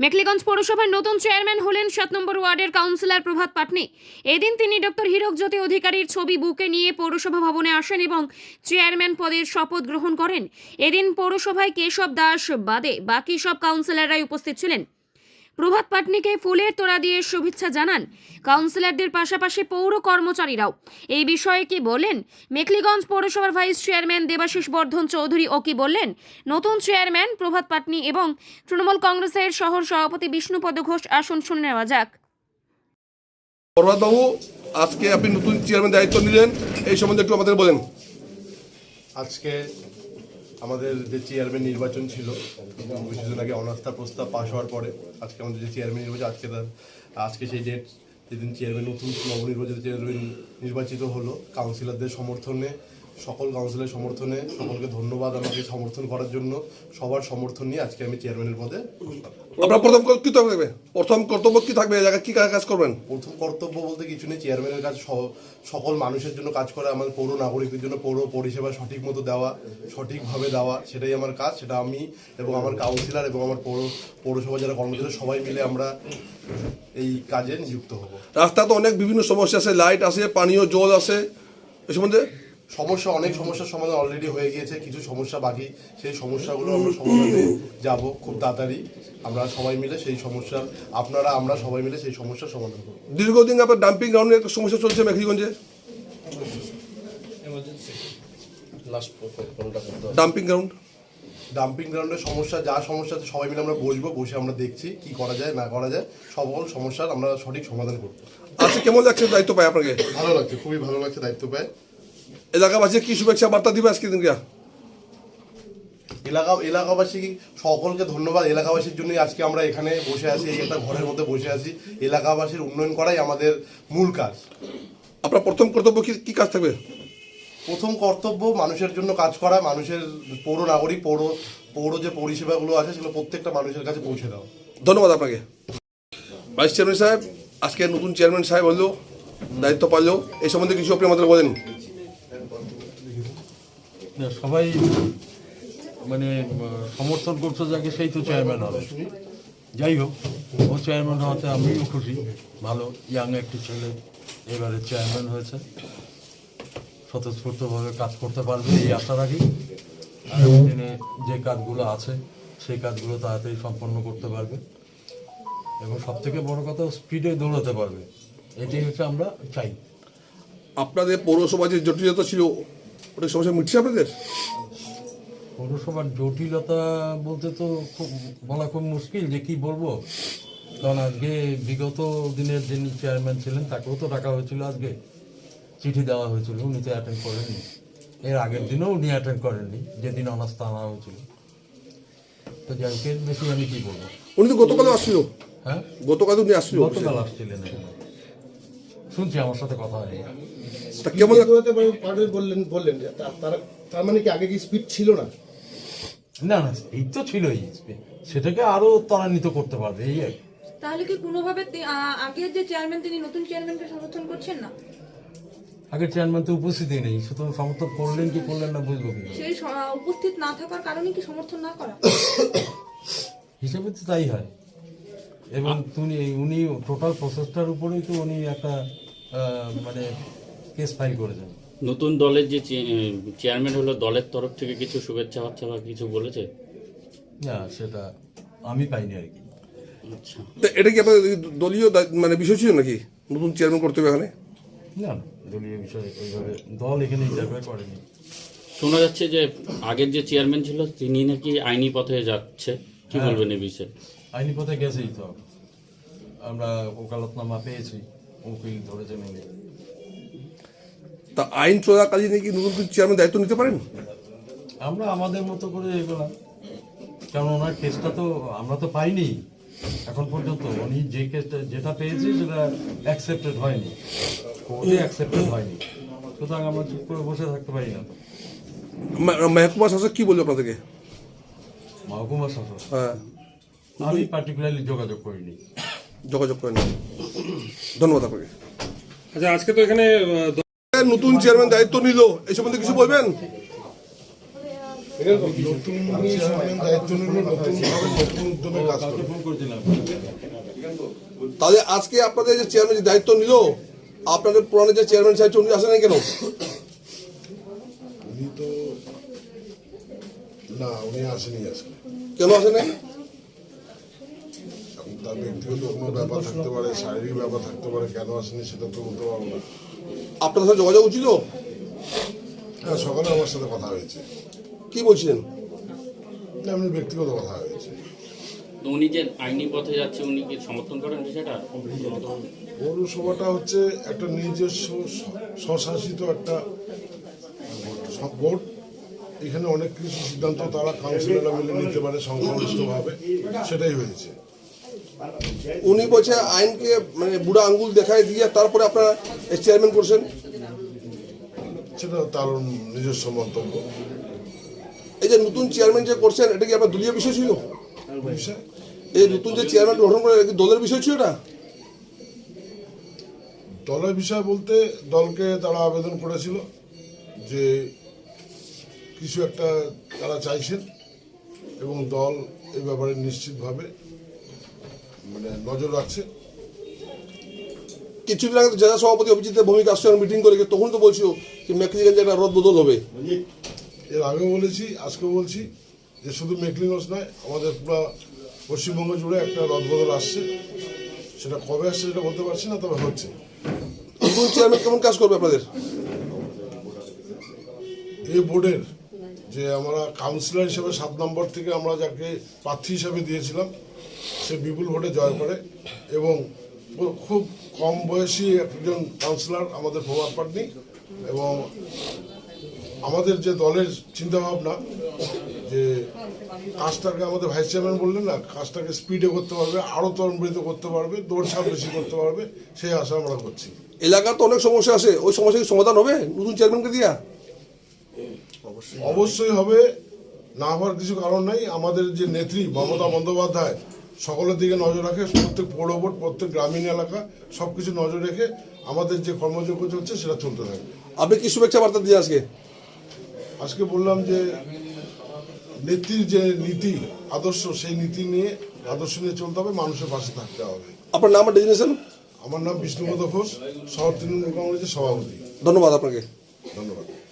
মেখলিগঞ্জ পৌরসভার নতুন চেয়ারম্যান হলেন সাত নম্বর ওয়ার্ডের কাউন্সিলর প্রভাত পাটনি। এদিন তিনি ডক্টর হীরক জ্যোতি অধিকারীর ছবি বুকে নিয়ে পৌরসভা ভবনে আসেন এবং চেয়ারম্যান পদের শপথ গ্রহণ করেন। এদিন পৌরসভায় কেশব দাস বাদে বাকি সব কাউন্সিলররাই উপস্থিত ছিলেন। প্রভাত পাটনিকে ফুলের তোড়া দিয়ে শুভেচ্ছা জানান কাউন্সিলরদের পাশাপাশি পৌর কর্মচারীরাও। এই বিষয়ে কি বললেন মেখলিগঞ্জ পৌরসভার ভাইস চেয়ারম্যান দেবাশিস বর্ধন চৌধুরী ও কি বললেন? নতুন চেয়ারম্যান প্রভাত পাটনি এবং তৃণমূল কংগ্রেসের শহর সভাপতি বিষ্ণুপদ ঘোষ আসন শুনে নেওয়া যাক। আজকে আপনি নতুন চেয়ারম্যান দায়িত্ব নিলেন এই সম্বন্ধে একটু আমাদের বলেন। আজকে আমাদের যে চেয়ারম্যান নির্বাচন ছিল কিছুদিন আগে অনাস্থা প্রস্তাব পাশ হওয়ার পরে, আজকে আমাদের যে চেয়ারম্যান নির্বাচন, আজকে তার, আজকে সেই ডেট যেদিন চেয়ারম্যান নতুন নবনির্বাচিত চেয়ারম্যান নির্বাচিত হলো কাউন্সিলরদের সমর্থনে সকল কাউন্সিলের সমর্থনে সকলকে ধন্যবাদ আমাকে সমর্থন করার জন্য। সবার সমর্থন নিয়ে আজকে আমি চেয়ারম্যানের পদে আপনার প্রথম কি থাকবে? প্রথম কর্তব্য কি থাকবে? জায়গায় কি কাজ করবেন? প্রথম কর্তব্য বলতে কিছু নেই চেয়ারম্যানের কাজ সকল মানুষের জন্য কাজ করা আমাদের পৌর নাগরিকদের জন্য পৌর পরিষেবা সঠিক মতো দেওয়া সঠিকভাবে দেওয়া সেটাই আমার কাজ সেটা আমি এবং আমার কাউন্সিলর এবং আমার পৌর পৌরসভা যারা কর্মচারী সবাই মিলে আমরা এই কাজে নিযুক্ত হব। রাস্তা তো অনেক বিভিন্ন সমস্যা আছে লাইট আছে পানীয় জল আছে এই সম্বন্ধে সমস্যা অনেক সমস্যার সমাধান অলরেডি হয়ে গিয়েছে কিছু সমস্যা বাকি সেই সমস্যাগুলো আমরা সমাধানে যাব খুব তাড়াতাড়ি। আমরা সবাই মিলে সেই সমস্যার আপনারা আমরা সবাই মিলে সেই সমস্যার সমাধান করব। দীর্ঘদিন আপনার ডাম্পিং গ্রাউন্ডের একটা সমস্যা চলছে মেখলিগঞ্জে ডাম্পিং গ্রাউন্ড ডাম্পিং গ্রাউন্ডের সমস্যা যা সমস্যা আছে সবাই মিলে আমরা বসবো বসে আমরা দেখছি কি করা যায় না করা যায় সকল সমস্যার আমরা সঠিক সমাধান করব। আচ্ছা কেমন লাগছে দায়িত্ব পায় আপনাকে? ভালো লাগছে খুবই ভালো লাগছে দায়িত্ব পায়। এলাকাবাসী কি শুভেচ্ছা বার্তা দিবে আজকে দিনকে? এলাকা এলাকাবাসী সকলকে ধন্যবাদ। এলাকাবাসীর জন্যই আজকে আমরা এখানে বসে আছি এই একটা ঘরের মধ্যে বসে আছি। এলাকাবাসীর উন্নয়ন করাই আমাদের মূল কাজ। আপনার প্রথম কর্তব্য কি কি কাজ থাকবে? প্রথম কর্তব্য মানুষের জন্য কাজ করা মানুষের পৌর নাগরিক পৌর পৌর যে পরিষেবাগুলো আছে সেগুলো প্রত্যেকটা মানুষের কাছে পৌঁছে দেওয়া ধন্যবাদ আপনাকে। ভাইস চেয়ারম্যান সাহেব আজকে নতুন চেয়ারম্যান সাহেব হলো দায়িত্ব পারল এই সম্বন্ধে কিছু আপনি আমাদের বলেন। সবাই মানে সমর্থন করছে যাকে সেই তো চেয়ারম্যান হবে। যাই হোক, ও চেয়ারম্যান হওয়াতে আমিও খুশি। ভালো ইয়াং একটি ছেলে, এবারে চেয়ারম্যান হয়েছে। স্বতঃস্ফূর্তভাবে কাজ করতে পারবে এই আশা রাখি। দিনে যে কাজগুলো আছে, সেই কাজগুলো তাড়াতাড়ি সম্পন্ন করতে পারবে। এবং সব থেকে বড় কথা স্পিডে দৌড়াতে পারবে। এটাই হচ্ছে আমরা চাই। আপনাদের পৌরসভা যে জটিলতা ছিল ওটা সমস্যা মিটছে আপনাদের? পৌরসভার জটিলতা বলতে তো খুব বলা খুব মুশকিল যে কি বলব। কারণ আজকে বিগত দিনের যিনি চেয়ারম্যান ছিলেন তাকেও তো ডাকা হয়েছিল আজকে। চিঠি দেওয়া হয়েছিল উনি তো অ্যাটেন্ড করেননি। এর আগের দিনও উনি অ্যাটেন্ড করেননি যেদিন অনাস্থা আনা হয়েছিল। তো যাই বেশি আমি কি বলব? উনি তো গতকালও আসছিল। হ্যাঁ? গতকাল উনি আসছিল। গতকাল আসছিলেন এখানে। শুনছি আমার সাথে কথা হয়। তা কেমন বললেন বললেন যে তারা তার মানে কি আগে কি স্পিড ছিল না? না না এই তো ছিলই। সেটাকে আরও ত্বরান্বিত করতে পারবে এই আর তাহলে কি কোনোভাবে আগের যে চেয়ারম্যান তিনি নতুন চেয়ারম্যানকে সমর্থন করছেন না? আগে চেয়ারম্যান তো উপস্থিতই নেই সুতরাং সমর্থন করলেন কি করলেন না বুঝব কি সেই উপস্থিত না থাকার কারণে কি সমর্থন না করা? হিসেবে তো তাই হয়। এবং তুমি উনি টোটাল প্রসেসটার উপরেই তো উনি একটা মানে কেস ফাইল করেছেন। নতুন দলের যে চেয়ারম্যান হলো দলের তরফ থেকে কিছু শুভেচ্ছা বার্তা বা কিছু বলেছে? না সেটা আমি পাইনি আর কি। আচ্ছা। তা এটা কি আপনাদের দলীয় মানে বিষয় ছিল নাকি? নতুন চেয়ারম্যান করতে হবে এখানে? না দলীয় বিষয় ওইভাবে দল এখানে ইন্টারফেয়ার করেনি। শোনা যাচ্ছে যে আগের যে চেয়ারম্যান ছিল তিনি নাকি আইনি পথে যাচ্ছে। কি হ্যাঁ। বলবেন এই বিষয়ে? আইনি পথে গেছেই তো। আমরা ওকালতনামা পেয়েছি। তা আইন চলাকালীন কি নতুন চেয়ারম্যান দায়িত্ব নিতে পারেন? আমরা আমাদের মতো করে এগোলাম কারণ ওনার কেসটা তো আমরা তো পাইনি এখন পর্যন্ত। উনি যে কেসটা যেটা পেয়েছি সেটা অ্যাকসেপ্টেড হয়নি। কোর্টে অ্যাকসেপ্টেড হয়নি। সুতরাং আমরা চুপ করে বসে থাকতে পারি না। মহকুমা শাসক কি বলল আপনাদেরকে? মহকুমা শাসক? হ্যাঁ। আমি পার্টিকুলারলি যোগাযোগ করিনি। যোগাযোগ করে করেন ধন্যবাদ আপনাকে। আচ্ছা আজকে তো এখানে নতুন চেয়ারম্যান দায়িত্ব নিল এই সম্বন্ধে কিছু বলবেন? নতুন দায়িত্ব নিল নতুনভাবে নতুন উদ্যমে কাজ তাহলে আজকে আপনাদের যে চেয়ারম্যান যে দায়িত্ব নিল আপনাদের পুরানো যে চেয়ারম্যান সাহেব উনি আসেন কেন? উনি তো না উনি আসেনি আজকে। কেন আসেন তার ব্যক্তিগত কোনো ব্যাপার থাকতে পারে শারীরিক ব্যাপার থাকতে পারে কেন আসেনি সেটা তো বলতে পারব না। আপনার সাথে যোগাযোগ ছিল হ্যাঁ সকালে আমার সাথে কথা হয়েছে। কি বলছিলেন? এমনি ব্যক্তিগত কথা হয়েছে। তো উনি যে আইনি পথে যাচ্ছে উনি কি সমর্থন করেন পৌরসভাটা হচ্ছে একটা নিজস্ব স্বশাসিত একটা বোর্ড। এখানে অনেক কিছু সিদ্ধান্ত তারা কাউন্সিলররা মিলে নিতে পারে সংখ্যাগরিষ্ঠভাবে সেটাই হয়েছে। উনি বলছে আইনকে মানে বুড়া আঙ্গুল দেখায় দিয়ে তারপরে আপনারা চেয়ারম্যান করছেন? সেটা তার নিজস্ব মন্তব্য। এই যে নতুন চেয়ারম্যান যে করছেন এটা কি আপনার দলীয় বিষয় ছিল? এই নতুন যে চেয়ারম্যান গঠন করে দলের বিষয় ছিল এটা? দলের বিষয় বলতে দলকে তারা আবেদন করেছিল যে কিছু একটা তারা চাইছেন এবং দল এই ব্যাপারে নিশ্চিতভাবে মানে নজর রাখছে। কিছুদিন আগে জেলা সভাপতি অভিজিতের ভূমিকা আসছে মিটিং করে তখন তো বলছিল যে মেকলিগঞ্জে একটা রদ বদল হবে। এর আগেও বলেছি আজকেও বলছি যে শুধু মেকলিগঞ্জ নয় আমাদের পুরো পশ্চিমবঙ্গ জুড়ে একটা রদ বদল আসছে। সেটা কবে আসছে সেটা বলতে পারছি না তবে হচ্ছে। চেয়ারম্যান কেমন কাজ করবে আপনাদের? এই বোর্ডের যে আমরা কাউন্সিলর হিসেবে সাত নম্বর থেকে আমরা যাকে প্রার্থী হিসেবে দিয়েছিলাম, সে বিপুল ভোটে জয় করে এবং খুব কম বয়সী একজন কাউন্সিলর আমাদের প্রভাব পাননি এবং আমাদের যে দলের চিন্তাভাবনা, যে কাজটাকে আমাদের ভাইস চেয়ারম্যান বললেন না, কাজটাকে স্পিডে করতে পারবে আরও তরণবৃত করতে পারবে, দৌড়ঝাঁপ বেশি করতে পারবে, সেই আশা আমরা করছি। এলাকার তো অনেক সমস্যা আছে, ওই সমস্যা কি সমাধান হবে? নতুন চেয়ারম্যানকে দিয়া? অবশ্যই হবে। না হওয়ার কিছু কারণ নাই। আমাদের যে নেত্রী মমতা বন্দ্যোপাধ্যায় সকলের দিকে নজর রাখে। প্রত্যেক পৌর বোর্ড প্রত্যেক গ্রামীণ এলাকা সব কিছু নজর রেখে আমাদের যে কর্মযোগ্য চলছে সেটা চলতে থাকবে। আপনি কি শুভেচ্ছা বার্তা দিয়ে আজকে? আজকে বললাম যে নেত্রীর যে নীতি আদর্শ সেই নীতি নিয়ে আদর্শ নিয়ে চলতে হবে। মানুষের পাশে থাকতে হবে। আপনার নাম ডেজিনেশন? আমার নাম বিষ্ণুপদ ঘোষ। শহর তৃণমূল কংগ্রেসের সভাপতি। ধন্যবাদ আপনাকে। ধন্যবাদ।